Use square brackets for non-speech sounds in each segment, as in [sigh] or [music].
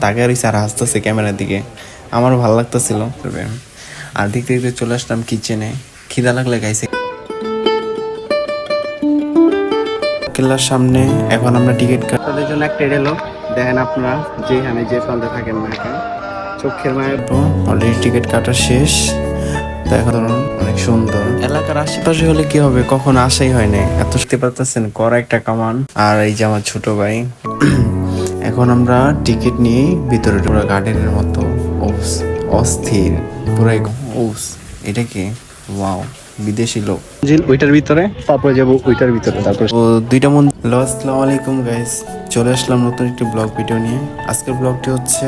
তাকে আর আর হাসতেছে ক্যামেরার দিকে। আমারও ভালো লাগতেছিল। আর দেখতে দেখতে চলে আসলাম কিচেনে খিদা লাগলে গাইছে। কেল্লার সামনে এখন আমরা টিকিট কাটার জন্য একটা এলো দেখেন আপনারা যেখানে যে প্রান্তে থাকেন না কেন। চোখের মায়ের অলরেডি টিকিট কাটা শেষ। এখন ধরুন অনেক সুন্দর। এলাকার আশেপাশে হলে কি হবে? কখনো আসাই হয় না এত দেখতে পারতেছেন কর একটা কামান। আর এই যে আমার ছোট ভাই। এখন আমরা টিকিট নিয়ে ভিতরে পুরো গার্ডেনের মতো। ওস অস্থির। পুরাই ওস এটা কি? ওয়াও বিদেশি লোক। জিল ওইটার ভিতরে? তারপরে যাব ওইটার ভিতরে। তারপরে ও দুইটা মন আসসালামু আলাইকুম গাইস চলে আসলাম নতুন একটি ব্লগ ভিডিও নিয়ে। আজকের ব্লগটি হচ্ছে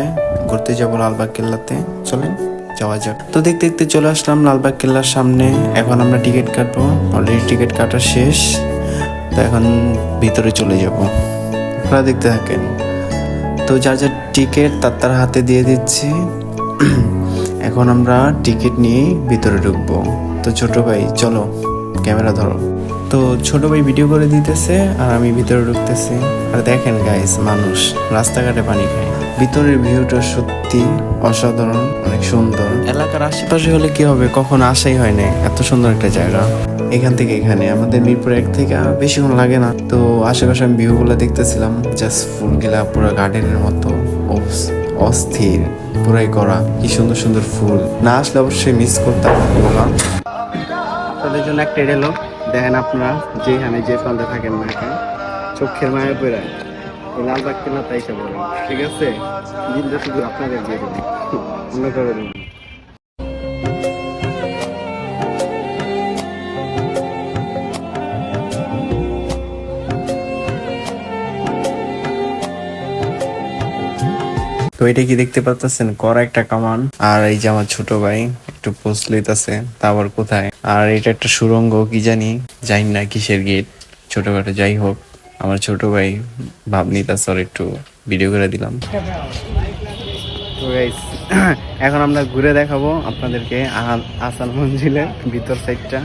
ঘুরতে যাব লালবাগ কেল্লাতে। চলেন যাওয়া যাক। তো দেখতে দেখতে চলে আসলাম লালবাগ কেল্লার সামনে। এখন আমরা টিকিট কাটবো। অলরেডি টিকিট কাটা শেষ। তো এখন ভিতরে চলে যাব। আপনারা দেখতে থাকেন। তো যার যার টিকিট তার তার হাতে দিয়ে দিচ্ছি। [clears throat] এখন আমরা টিকিট নিয়ে ভিতরে ঢুকবো। তো ছোট ভাই, চলো, ক্যামেরা ধরো। তো ছোট ভাই ভিডিও করে দিতেছে, আর আমি ভিতরে ঢুকতেছি। আর দেখেন গাইস মানুষ, রাস্তাঘাটে পানি খায়। ভিতরের ভিউটা সত্যি অসাধারণ, অনেক সুন্দর। এলাকার আশেপাশে হলে কি হবে? কখনো আসাই হয় না এত সুন্দর একটা জায়গা। এখান থেকে এখানে। আমাদের মিরপুর এক থেকে বেশিক্ষণ লাগে না। তো আশেপাশে আমি ভিউগুলো দেখতেছিলাম জাস্ট ফুল ফুলগুলা পুরো গার্ডেনের মতো। অস- অস্থির, পুরাই করা। কি সুন্দর সুন্দর ফুল। না আসলে অবশ্যই মিস করতাম এগুলো তাদের জন্য একটা এলো। দেখেন আপনারা, যেখানে যে প্রান্তে থাকেন না কেন, চোখের মায়ের পড়ে। এই লালবাগ কেনা তাই সে বলেন ঠিক আছে? দিনটা শুধু আপনাদের দিয়ে দেবেন অন্য করে দেবেন তো এটা কি দেখতে পাচ্ছেন করা একটা কামান। আর এই যে আমার ছোট ভাই একটু পোস্ট লইতাছে তা আবার কোথায়? আর এটা একটা সুরঙ্গ কি জানি? জানি না কিসের গেট ছোটখাটো যাই হোক আমার ছোট ভাই ভাব নিতাছে ওর একটু ভিডিও করে দিলাম। তো [clears throat] এখন আমরা ঘুরে দেখাবো আপনাদেরকে আসান মঞ্জিলের ভিতর সাইডটা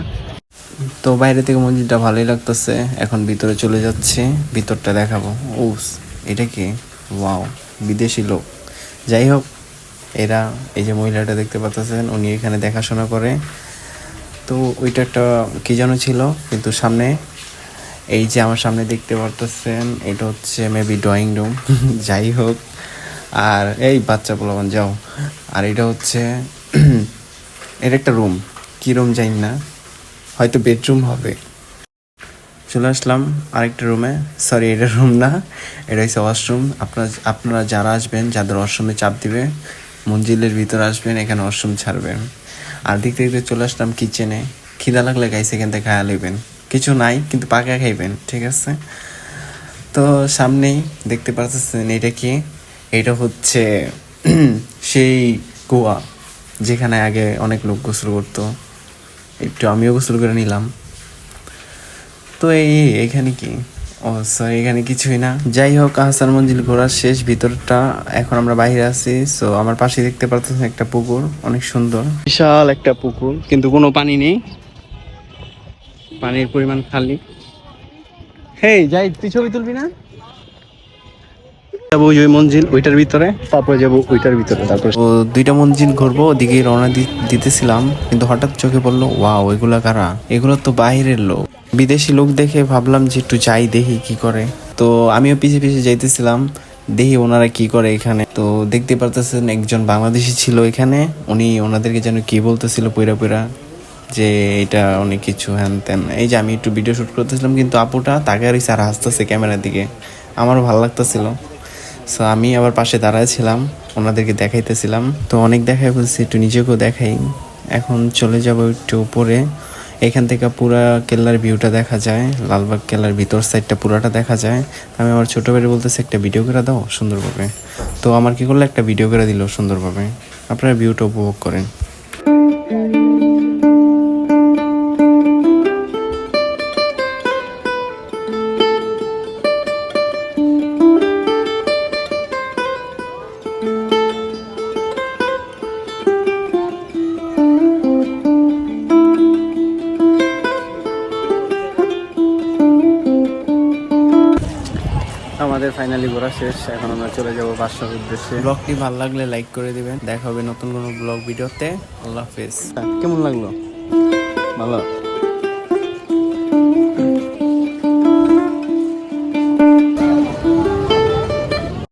তো বাইরে থেকে মঞ্জিলটা ভালোই লাগতেছে এখন ভিতরে চলে যাচ্ছে ভিতরটা দেখাবো। উস এটা কি? ওয়াও বিদেশি লোক। যাই হোক, এরা এই যে মহিলাটা দেখতে পাচ্ছেন, উনি এখানে দেখাশোনা করে। তো ওইটা একটা কি যেন ছিল, কিন্তু সামনে এই যে আমার সামনে দেখতে পারতেছেন, এটা হচ্ছে মেবি ড্রয়িং রুম যাই হোক, আর এই বাচ্চা পোলাবান যাও। আর এটা হচ্ছে [clears throat] এটা একটা রুম কি রুম জানি না, হয়তো বেডরুম হবে। চলে আসলাম আরেকটা রুমে। সরি এটা রুম না, এটা হচ্ছে ওয়াশরুম আপনার, আপনারা যারা আসবেন, যাদের ওয়াশরুমে চাপ দিবে, মঞ্জিলের ভিতরে আসবেন, এখানে ওয়াশরুম ছাড়বেন আর দেখতে দেখতে চলে আসলাম কিচেনে খিদা লাগলে গাইছে এখান থেকে খায়া নেবেন কিছু নাই, কিন্তু পাকা খাইবেন, ঠিক আছে? তো সামনেই দেখতে পাচ্ছেন এটা কি? এটা হচ্ছে [clears throat] সেই গোয়া যেখানে আগে অনেক লোক গোসল করতো। একটু আমিও গোসল করে নিলাম। তো এই এখানে কি? ও সরি এখানে কিছুই না। যাই হোক আহসান মঞ্জিল ঘোরার শেষ ভিতরটা এখন আমরা বাইরে আছি। সো আমার পাশে দেখতে পাচ্ছেন একটা পুকুর অনেক সুন্দর। বিশাল একটা পুকুর কিন্তু কোনো পানি নেই। পানির পরিমাণ খালি। হেই যাই তুই ছবি তুলবি না? যাব ওই মঞ্জিল ওইটার ভিতরে তারপরে যাব ওইটার ভিতরে তারপরে ও দুইটা মঞ্জিল ঘুরবো ওদিকে রওনা দিতেছিলাম কিন্তু হঠাৎ চোখে পড়ল ওয়া ওইগুলা কারা? এগুলো তো বাইরের লোক। বিদেশি লোক দেখে ভাবলাম যে একটু যাই দেখি কি করে। তো আমিও পিছে পিছে যাইতেছিলাম, দেখি ওনারা কি করে এখানে। তো দেখতে পারতেছেন একজন বাংলাদেশি ছিল এখানে, উনি ওনাদেরকে যেন কি বলতেছিল পইরা পইরা, যে এটা অনেক কিছু হ্যান ত্যান। এই যে আমি একটু ভিডিও শুট করতেছিলাম, কিন্তু আপুটা তাকে আর আর হাসতেছে ক্যামেরার দিকে। আমারও ভালো লাগতেছিল। সো আমি আবার পাশে দাঁড়াইছিলাম ওনাদেরকে দেখাইতেছিলাম। তো অনেক দেখাই বলছি, একটু নিজেকেও দেখাই। এখন চলে যাব একটু উপরে। এখান থেকে পুরা কেল্লার ভিউটা দেখা যায়, লালবাগ কেল্লার ভিতর সাইডটা পুরাটা দেখা যায়। আমি আমার ছোটো ভাই বলতেছি, একটা ভিডিও করে দাও, সুন্দরভাবে। তো আমার কি করল, একটা ভিডিও করে দিল, সুন্দরভাবে। আপনারা ভিউটা উপভোগ করেন। আমাদের ফাইনালি ঘোরা শেষ। এখন আমরা চলে যাব বাসার উদ্দেশ্যে। ব্লগটি ভালো লাগলে লাইক করে দিবেন। দেখা হবে নতুন কোনো ব্লগ ভিডিওতে। আল্লাহ হাফেজ। কেমন লাগল? ভালো?